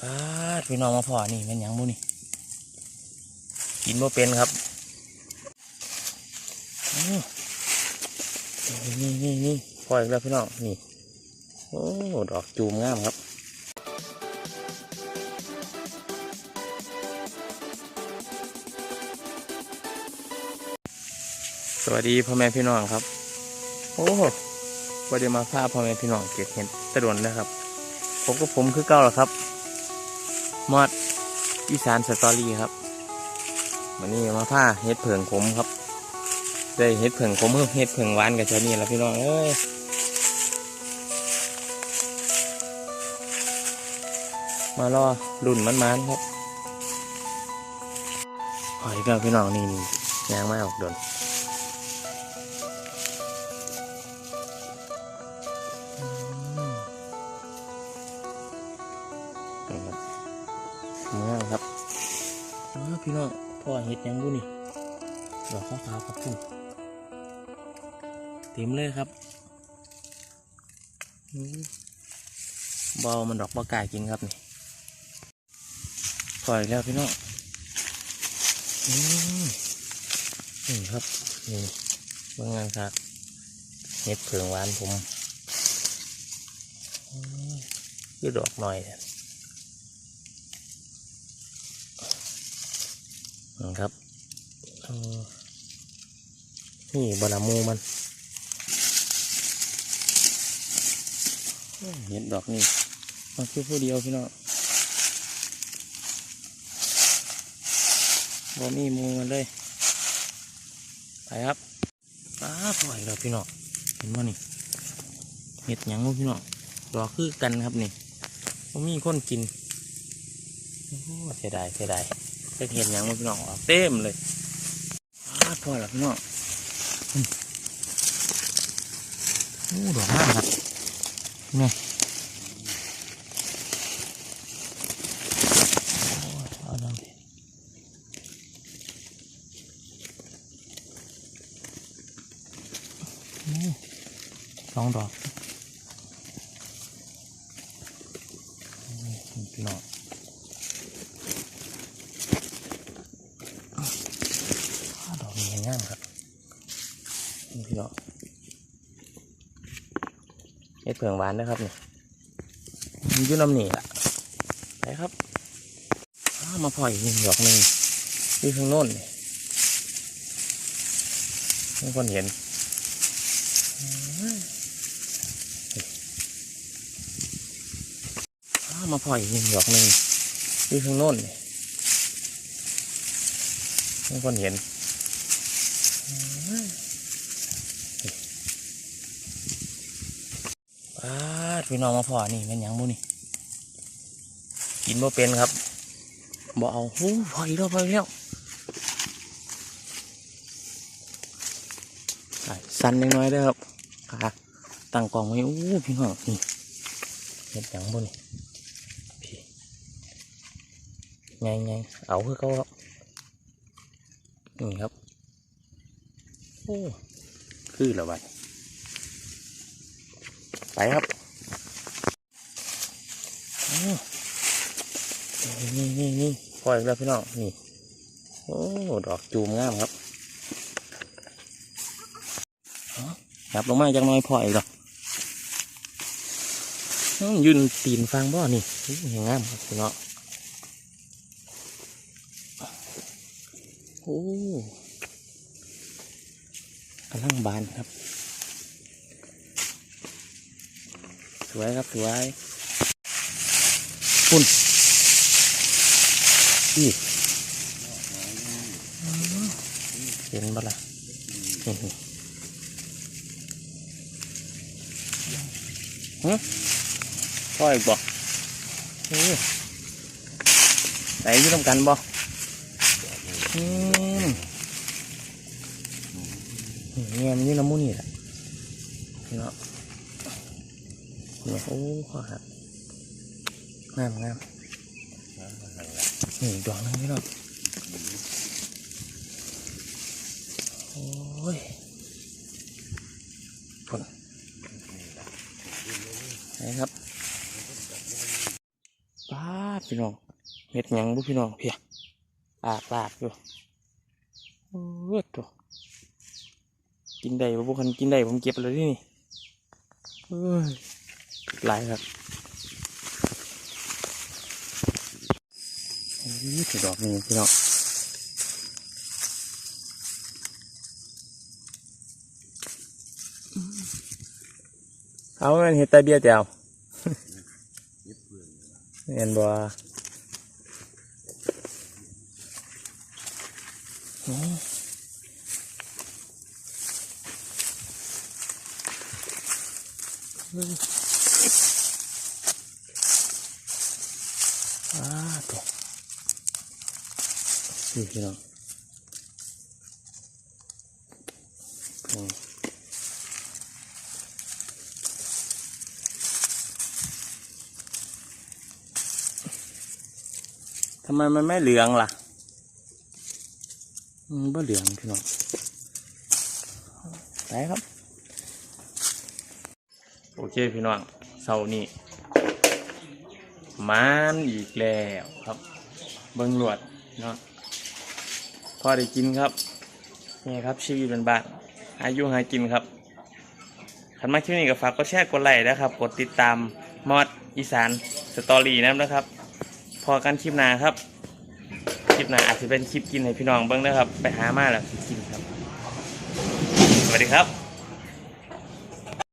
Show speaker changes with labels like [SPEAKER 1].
[SPEAKER 1] ปาดพี่น้องมาพอนี่มันยังบุนี่กินบ่เป็นครับนี่นี่นี่พออีกแล้วพี่น้องนี่โอ้ดอกจูมงามครับสวัสดีพ่อแม่พี่น้องครับ โอ้วันเดีมาพาพ่อแม่พี่น้องเก็บเห็ดตะดวนนะครับผมก็ผมคือเก้าแล้วครับ มอดอีสานสตอรี่ครับวันนี้มาผ้าเห็ดเผิงขมครับได้เห็ดเผิงขมเห็ดเผิงหวานกับชานี่แหละพี่น้องเอ้ยมารอรุ่นมันๆครับหอยกับพี่น้องนี่นี่ยางไม่ออกโดน งามครับพี่น้องพ่อเห็ดยังดูนี่ดอกข้าวๆครับพุ่นเต็มเลยครับบอบอมันดอกบอกล้ากินครับนี่ปล่อยแล้วพี่น้องนี่ครับนี่เบื้องงานครับเห็ดเผืองหวานผมอืมคือดอกหน่อย นี่ยนี่ครับนี่บนามูมันเห็นดอกนี่มันคือผู้เดียวพี่น้องบ่มีมูมันเลย ไปครับป้าปล่อยแล้วพี่น้องเห็นบ่นี่เห็ดหยังบ่พี่น้องดอกคือกันครับนี่บ่มีคนกินโอ้เสียดายเสียดาย จะเห็นหยังบ่พี่น้องออกเต็มเลยปาดพอแล้วพี่น้องโอ้ดอกมากครับนี่สองดอกนี่พี่น้อง อ้าวดอกนี้งามครับนี่พี่น้องเห็ ดเผืองหวานนะครับนี่มันยุ่น้ำหนีละไปครับามาพออีกหนึ่งดอกหนึ่งที่ข้างโน้นนี่ไม่คนเห็นามาพออีกหนึ่งดอกหนึ่งที่ข้างโน้นนี่ไม่คนเห็น ปาพี่น้องมาพอนี่เป็นยังบุนี่กินบ่เป็นครับบ่เอาหูพออีกแล้วพออีกแล้วสั่นนิดน่อยเด้อครับขาตั้งกล่องไว้อู้พี่น้องนี่เห็นหยังบุนี่พี่ไงไงเอาคือเขาครับนี่ครับโอ้คือละวัน ครับนี่นี่นี่ปล่อยแล้วพี่น้องนี่โอ้ดอกจูมงามครับเอาจับลงมาจังน้อยพออีกหรอกยืนตีนฟังบ่อนี่อู้ยังงามครับพี่น้องโอ้กำลังบานครับ สวยครับสวยปุ่นอีเห็นบ่ล่ะนี่ฮะพ่ออีกบ่โอ้ไหนอยืนกันบ่อืมเนี่ยมันนี่น้ำมูนี่แหละเนาะ เนี่ยโอ้ข้อหักงามงามนี่ดอกนึงพี่น้องโอ้ยผลไหนครับปาดพี่น้องเม็ดหยังบุพี่น้องเพียปากปากอยู่โอ้ยตัวกินได้บ่บุคันกินได้ผมเก็บเลยที่นี่เอ้ย หลายครับโอ้ยถือดอกนี้พี่น้องเอาเงินเห็ดต่เบี้ยเดียวเห็นบ่โอ้เฮ้ย อ้าตัวนี่พี่น้องอืมทำไมมันไม่เหลืองล่ะอืมบ่เหลืองพี่น้องไปครับ โอเคพี่น้อง เสานี้มานอีกแล้วครับ เบิ้งหลวดเนาะพอได้กินครับนี่ครับชีวิตเป็นบ้านอายุหากินครับขันมาคลิปนี้ก็ฝากกดแชร์กดไลค์นะครับ กดติดตามมอดอีสานสตอรี่นะครับ พอกันคลิปหน้าครับ คลิปหน้าอาจจะเป็นคลิปกินให้พี่น้องเบิ้งนะครับ ไปหามาแล้วกินครับ สวัสดีครับ